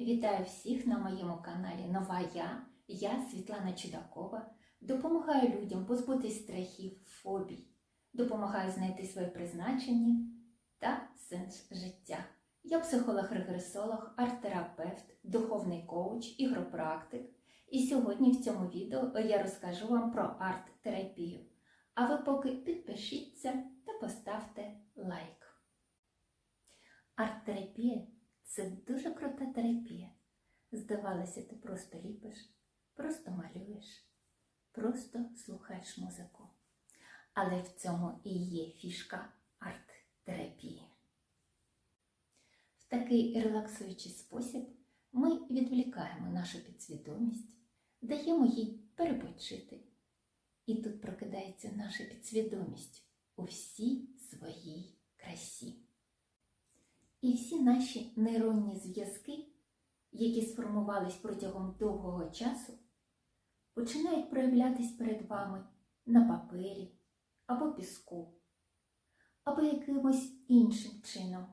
Вітаю всіх на моєму каналі Нова Я. Я Світлана Чудакова. Допомагаю людям позбутись страхів, фобій, допомагаю знайти своє призначення та сенс життя. Я психолог-регресолог, арт-терапевт, духовний коуч, ігропрактик. І сьогодні в цьому відео я розкажу вам про арт-терапію. А ви поки підпишіться та поставте лайк. Арт-терапія це дуже крута терапія. Здавалося, ти просто ліпиш, просто малюєш, просто слухаєш музику. Але в цьому і є фішка арт-терапії. В такий релаксуючий спосіб ми відволікаємо нашу підсвідомість, даємо їй перепочити. І тут прокидається наша підсвідомість у всій своїй красі. І всі наші нейронні зв'язки, які сформувались протягом довгого часу, починають проявлятись перед вами на папері або піску, або якимось іншим чином.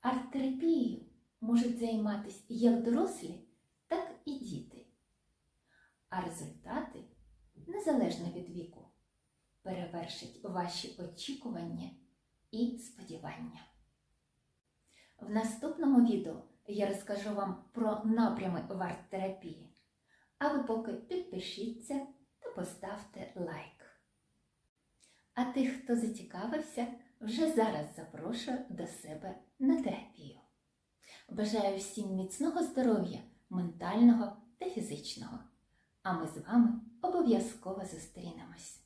Арт-терапією можуть займатися як дорослі, так і діти. А результати, незалежно від віку, перевершать ваші очікування і сподівання. В наступному відео я розкажу вам про напрями в арт-терапії. А ви поки підпишіться та поставте лайк. А тих, хто зацікавився, вже зараз запрошую до себе на терапію. Бажаю всім міцного здоров'я, ментального та фізичного. А ми з вами обов'язково зустрінемось.